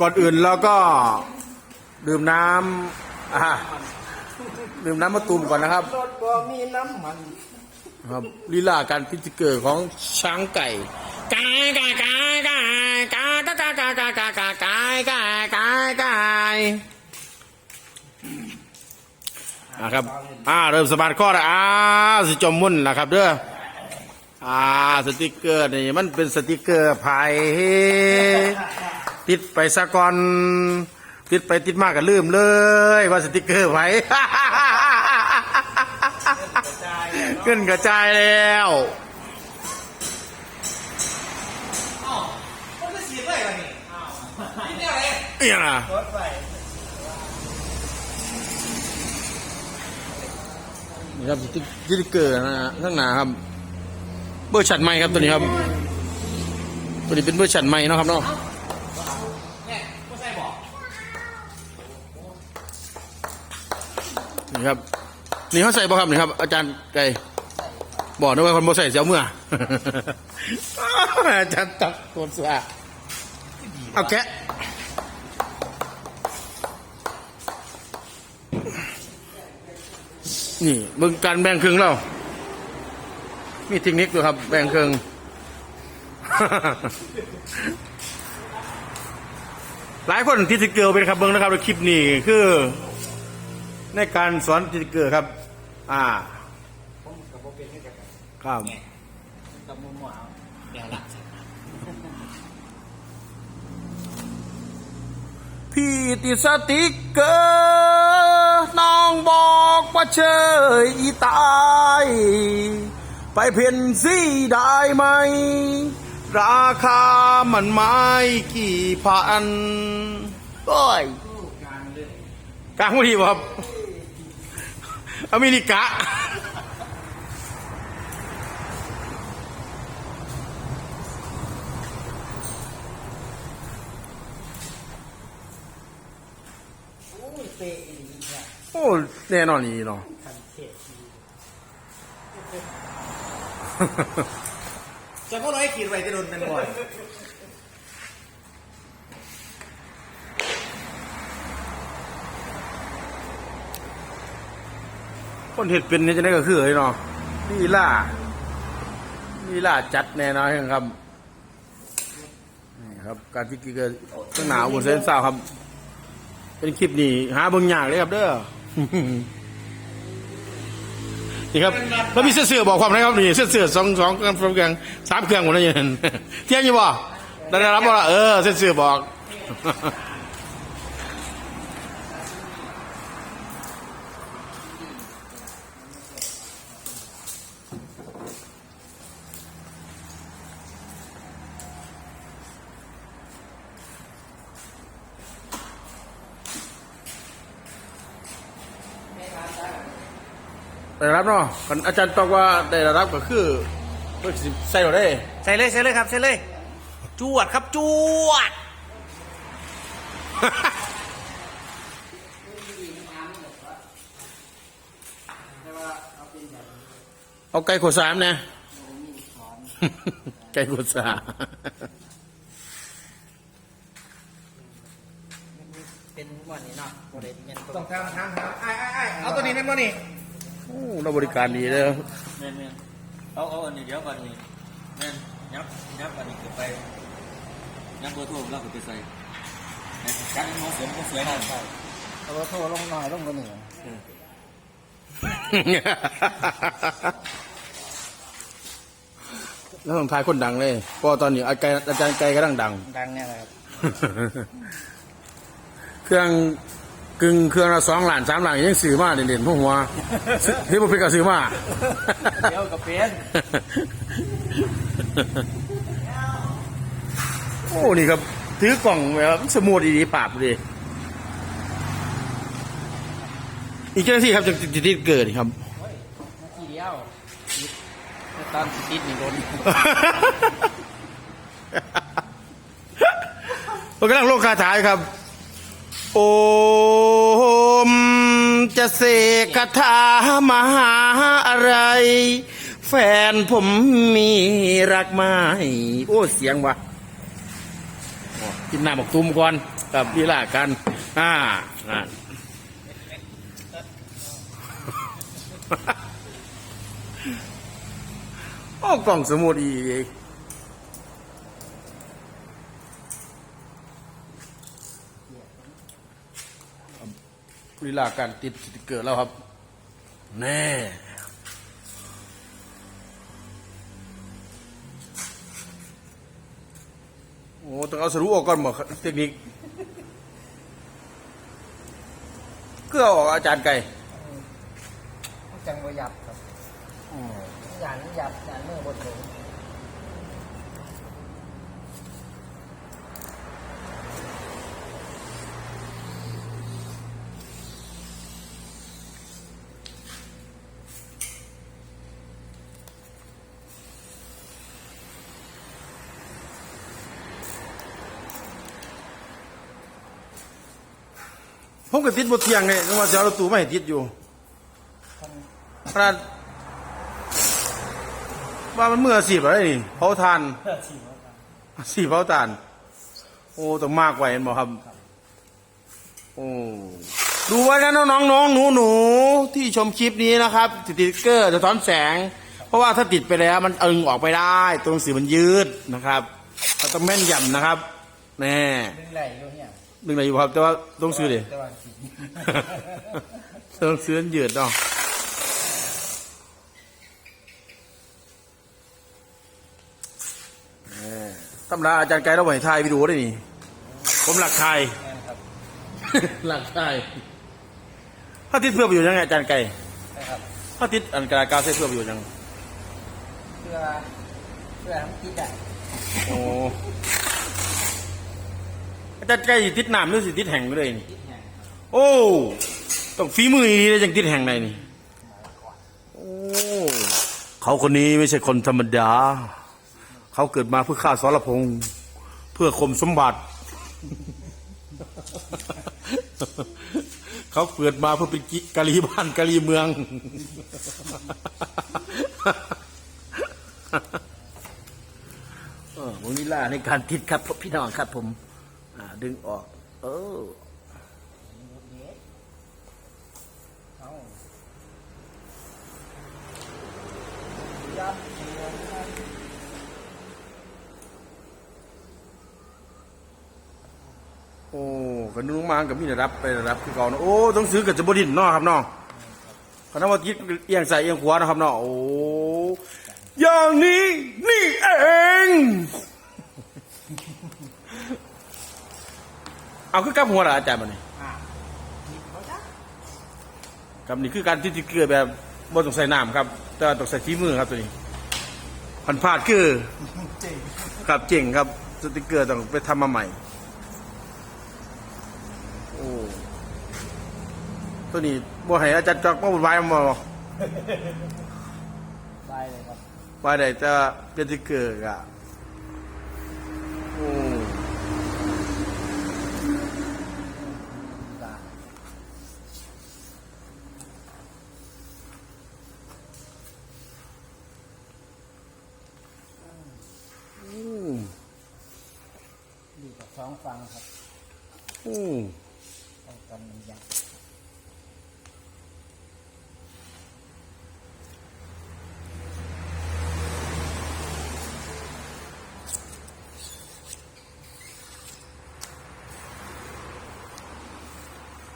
ก่อนอื่นเราก็ดื่มน้ำอ่าดื่มน้ำมะตูมก่อนนะครับรถบ่มีน้ำมันครับลีลาการพิจิเกอร์ของช้างไก่กายกายกายกายกายกายกายกายกายกายกายกายกายกายอ่าครับ อ่า เริ่มสมาร์ทข้อล้วอ่าสิจมมุ่นแล้วครับเด้ออ่า สติกเกอร์นี่มันเป็นสติกเกอร์ไผ่ ติดไปสะก่อน ติดไปติดมากก็ลืมเลย ว่าสติกเกอร์ไผ่ขึ้นกระจายแล้วมันก็สีไปวะนี่นี่เนี่ยอะไรเอี่ยงอะรถไปนี่ครับสติ๊กเกอร์นะฮะข้างหน้าครับ เบอร์ชัดใหม่ครับตัวนี้ครับ ตัวนี้เป็นเบอร์ชัดใหม่เนาะครับเนาะ นี่ครับ นี่เขาใส่บ่ครับนี่ครับ อาจารย์ไก่บอกนะว่าคนบ่ใส่เสียวเมื่อ อาจารย์ตักตัวเสือเอาแกะนี่เบิ่งการแบ่งครึ่งแล้วมีเทคนิคด้วยครับ แบ่งครึ่งหลายคนที่สติกเกอร์เป็นครับเบิ้งนะครับในคลิปนี้คือ ในการสอนสติกเกอร์ครับ อ่าผมกับผมเป็นให้กันครับกับมุมหวาเดี๋ยวละพี่ติดสติกเกอร์น้องบอกว่าเชยอีตาย ไปเพ่นซี่ได้ไหม ราคามันไม่กี่พันโอ้ยกลางเลยกลางวันที่ครับ อเมริกา โอ้ยเตะอีกเนี่ยโอ้แน่นอนนี่เนาะ ทันเทศจะก็ร้อยขีดไว้จะโดนเป็นบ่อย คนเห็ดเป็นนี่จะได้ก็คือไอ้เนาะลีล่าลีล่าจัดแน่นอนครับนี่ครับ การที่กิเกอร์ต้องหนาวบนเส้นสาวครับ เป็นคลิปนี้หาเบิ่งยากเลยครับเด้อนี่ครับแล้วมีเสื้อเสือบอกความนะครับนี่เสื้อเสือสองสองกันพร้อมกันสามเครื่องหมดเลยเห็นเที่ยงอยู่บ่ได้รับบ่ล่ะเออเสื้อเสือบอก ได้รับเนาะคันอาจารย์ตอบว่าได้รับก็คือเพิ่นสิใส่เราได้ใส่เลยใส่เลยครับใส่เลยจวดครับจวด เอาไก่ขวดสามเนี่ยไก่ขวดสามเป็นวันนี้เนาะโมเดลเป็นต้องทำทำทำไอ้ไอ้ไอ้เอาตัวนี้ได้มั้นี่ โอ้เราบริการดีเลยแม่นแม่นเอาเอาอันนี้เดี๋ยวก่อนนี่แม่นยับยับอันนี้ขึ้นไปยับเบอร์โทรเราขึ้นไปใส่นะการมองเสริมก็สวยนะเอาโทรลงหน่อยลงตัวนี้แล้วผมทายคนดังเลยเพราะตอนนี้อาจารย์อาจารย์ไก่กำลังดังดังเนี่ยแหละครับ เครื่อง กึ่งเครื่องละสองหลานสามหลานยังซื้อมาเด่นๆพวกหัวซื้อที่บุฟเฟ่ก็ซื้อมาเดี๋ยวกับเป็นโอ้นี่ครับถือกล่องแบบสมูทดีๆปราบเลยอีกเจ้าหน้าที่ครับจะจะติดเกิดครับนาทีเดียวตอนติดนี่โดนมันกำลังโลกคาถาอยู่ครับ โอม จะเสกคาถามหาอะไร แฟนผมมีรักไหมโอ้ เสียงวะกินน้ำหมกตุ้มก่อนกับลีลากัน อ่าอ่าโอ้กล่องสมุดอีก ลีลาการติดสติกเกอร์แล้วครับ แน่โอ้ต้องเอาสรุปออกก่อนบอกเทคนิคเกลือออกอาจารย์ไก่จังบ่หยับครับหยานหยับหยานมือบดเลย ผมก็ติดบทเทียงเลยนึกว่าจะเอารถตู้ไม่ให้ติดอยู่ขนาดว่ามันเมื่อสีบอะไรนี่เผาทานสีเผาทาน โอ้ต้องมากกว่าเห็นบ่ครับ โอ้ดูไว้นะน้องๆน้องหนูหนูๆที่ชมคลิปนี้นะครับสติกเกอร์จะท้อนแสง เพราะว่าถ้าติดไปแล้ว มันเอิงออกไปได้ตัวหนังสือมันยืดนะครับเราต้องแม่นยำนะครับแน่ ดึงไหลอยู่เนี่ยหนึ่งไหนอยู่ครับ แต่ว่าต้องซื้อดิ แต่ว่าสิ ต้องซื้ออันยืดเนาะแหม่ตำราอาจารย์ไกด์เราไหวถ่ายวิดีโอได้นี่ ผมหลักถ่าย แม่นครับหลักถ่ายพระอาทิตย์เพื่อประโยชน์ยังไงอาจารย์ไก่นะครับ พระอาทิตย์อันกระดาษกาวเส้เพื่อประโยชน์ยัง เพื่อเพื่อทำกินได้โอ้ อาจารย์ไก่สิติดน้ำหรือสิติดแห่งเลยนี่กินแหงครับโอ้ต้องฝีมือดีเลยจังติดแห่งในนี่โอ้เขาคนนี้ไม่ใช่คนธรรมดา เขาเกิดมาเพื่อฆ่าสรพงษ์เพื่อข่มสมบัติ เขาเกิดมาเพื่อเป็นกิกะลีบ้านกะลีเมือง เออผมนี่ล่าในการติดครับพี่น้องครับผม ดึงออก เออโอ้กันนุ่งมางกับมีระดับไประดับคือเก่านะโอ้ต้องซื้อกับจะบดินเนาะครับเนาะคณะว่าคิดเอียงใส่เอียงขวานะครับเนาะโอ้อย่างนี้นี่เอง เอาคือกับหัวละอาจารย์มาเนี่ยอ่าหยิบเขาจ้ะครับนี่คือการที่จะเกลือแบบบ่ต้องใส่น้ำครับ แต่ว่าต้องใส่ฝีมือครับตัวนี้พันพลาดคือเจ๋งครับเจ๋งครับสติกเกอร์ต้องไปทำมาใหม่ โอ้ตัวนี้บ่ให้อาจารย์จอกมาบุญวายมาบ่ได้เลยครับ ว่าได้จะเป็นสติกเกอร์อะโอ้ ได้ อืม ดีกับสอง ฟังครับอืมป้องกันมันยับ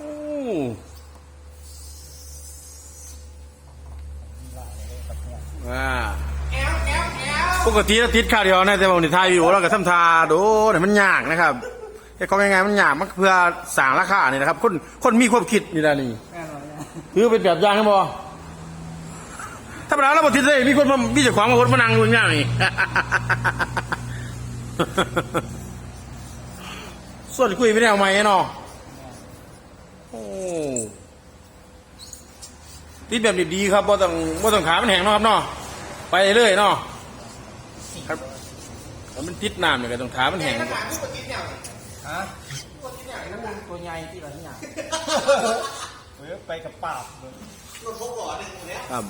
อืม ได้เลยครับเนี่ย อ่า ปกติเราติดข่าวเดียวนะแต่บางทีทายอยู่เราก็ทำทาโดแต่ยมันยากนะครับแต่ของง่ายๆมันยากมันเพื่อสร้างราคาเนี่ยนะครับ คนคนมีความคิดนี่แหละนี่แน่นอนเนี่ยคือเป็นแบบอย่างให้บอถ้าเป็นเราบอทิศเลยมีคนมามีเจ้าของมาคนมานั่งอยู่อย่างนี้ส่วนคุยไม่ได้เอาไหมเนาะโอ้ติดแบบนี้ดีครับบ่ต้องบ่ต้องขามันแห้งเนาะครับเนาะไปเลยเนาะ ครับถ้ามันติดน้ำเนี่ยก็ต้องขามันแห้งก่อนฮะตัวใหญ่ที่ไรเนี่ยไปกับปราบครับ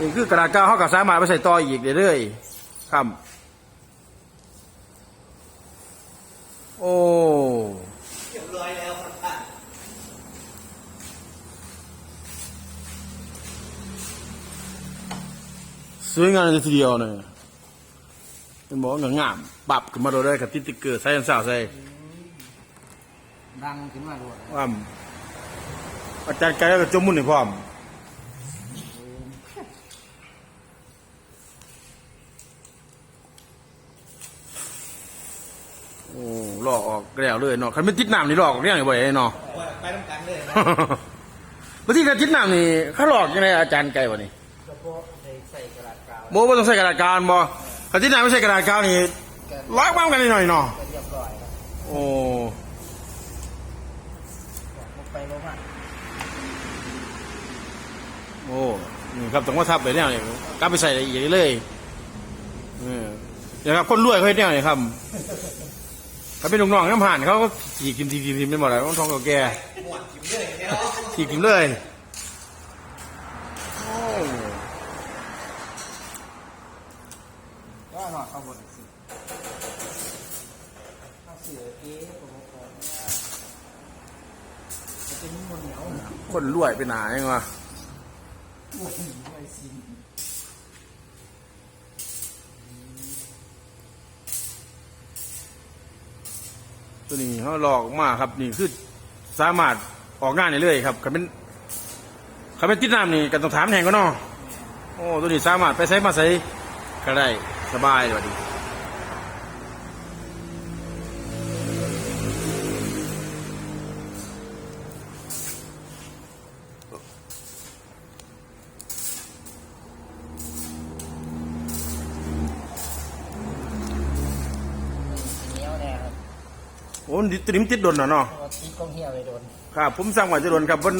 นี่คือกระดาษกาวเขากับสามารถไปใส่ต่ออีกเรื่อยๆครับโอ้ เรียบร้อยแล้วครับท่าน สวยงามเลยทีเดียวเนี่ยเป็นบอกว่างามปรับขึ้นมาโดยได้กับติดติ๊กเกอร์ใส่ยันสาวใส่ดังขึ้นมาด้วยว่าอาจารย์ไกลก็จมมุ่นให้พร้อมโอ้ลอกออกแล้วเลยเนาะคันไม่ติดน้ำนี่ลอกออกเรื่องอะไรบ่อยเนาะไปต้องกันเลยบางทีการติดน้ำนี่เขาหลอกยังไงอาจารย์ไกลวะนี่ โมว่าต้องใส่กระดาษกาวบ่การติดน้ำไม่ใส่กระดาษกาวนี่ล้างบ้างกันนิดหน่อยเนาะก็เรียบร้อยครับโอ้ไปลงมาโอ้นี่ครับต้องมาทับไปเนี่ยกลับไปใส่อีกเลยเออเดี๋ยครับคนรวยเขาเนี่ยนี่ครับเขาเป็นลูกน้องน้ำผ่านเขาก็ขี่กิมทีกิมทีไม่หมดเลยต้องทองกับแก่ขี่กิมเลยโอ้ ก็หนอข้าวบดสิข้าวเสือเก๊กระเพาะก่อนเนี่ยจะเป็นมันเหนียวคนรวยไปไหนยังวะอ้วนไว้สิตัวนี้เขาหลอกมาครับนี่คือสามารถออกงานได้เลยครับเขาเป็นเขาเป็นติดน้ำนี่กันต้องถามแห่งก็เนาะโอ้ตัวนี้สามารถไปใช้มาใช้ก็ได้ สบายเลยดีเหนียวแน่ครับโอ้นี่ตัวนี้มันติดโดนเนาะเนาะเพราะว่าตีกองเหี่ยวไปโดน ครับ ผมสั่งไว้จะโดนครับเพิ่น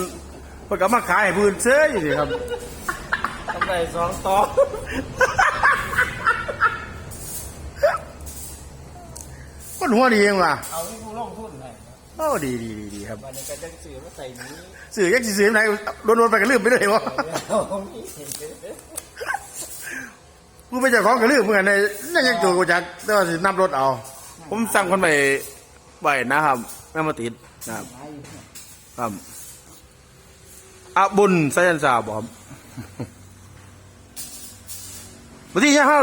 เพิ่นก็มาขายให้พื้นเซ้ยนี่ครับกำไรสองต่อ คนหัวดีเองว่ะเอาที่ผู้ลงทุนหน่อยโอ้ดีดีดีดีครับวันนี้ก็จะสื่อว่าใส่นี้สื่อยักษ์สิสื่อไหนโดนโดนไปก็ลืมไปเลยวะเอานี่เห็นเลยกูไปเจ้าของก็ลืมเหมือนกันในนั่นยังตัวกูจักแต่ว่าสินับรถเอา ผมสั่งคนไปไปนะครับไม่มาติดนะครับครับอาบุญไซยันซาบอมบางทีเนี่ยเขา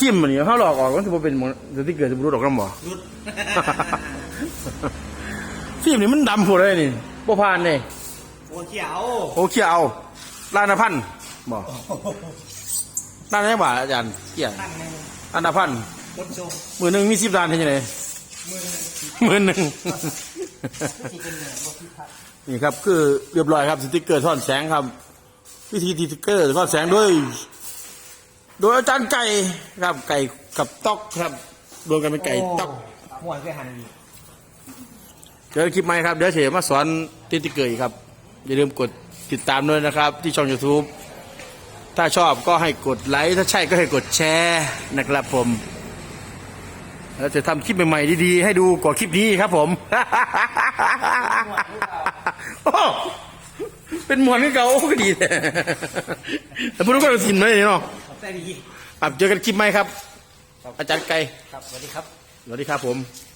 ชิมมันนี่เขาหลอกออกมันจะเป็นหมสติ๊กเกอร์จะรู้ดอกน้ำบ่รุดฟิล์มนี่มันดำพูดเลยนี่บ่ผ่านนี่โอ้เขียวโอเขียวเอาลานพันธ์บ่ลานไหนบ่าอาจารย์เกี่ยตั้งหนึ่งอันละพันรถโจงมือหนึ่งมีสิบล้านเท่าไหร่มือมือหนึ่งที่เป็นเนี่ยรถที่พัดนี่ครับคือเรียบร้อยครับสติ๊กเกอร์ท่อนแสงครับ วิธีติดสติ๊กเกอร์ท่อนแสงด้วย โดยอาจารย์ไก่ครับไก่กับต๊อกครับรวมกันเป็นไก่ต๊อกหมวนไปหันอีกเดี๋ยวคลิปใหม่ครับ เดี๋ยวเฉยมาสอนติดสติ๊กเกอร์อีกครับ อย่าลืมกดติดตามด้วยนะครับ ที่ช่อง YouTube ถ้าชอบก็ให้กดไลค์ถ้าใช่ก็ให้กดแชร์นะครับผมเราจะทำคลิปใหม่ๆดีๆ ให้ดูกว่าคลิปนี้ครับผมโอ้เป็นหมวนที่เก่าก็ดีแต่แต่พูดก็สินเลยเนาะ ขอบใจดีครับเจอกันคลิปใหม่ครับ อาจารย์ไก่ครับสวัสดีครับ สวัสดีครับผม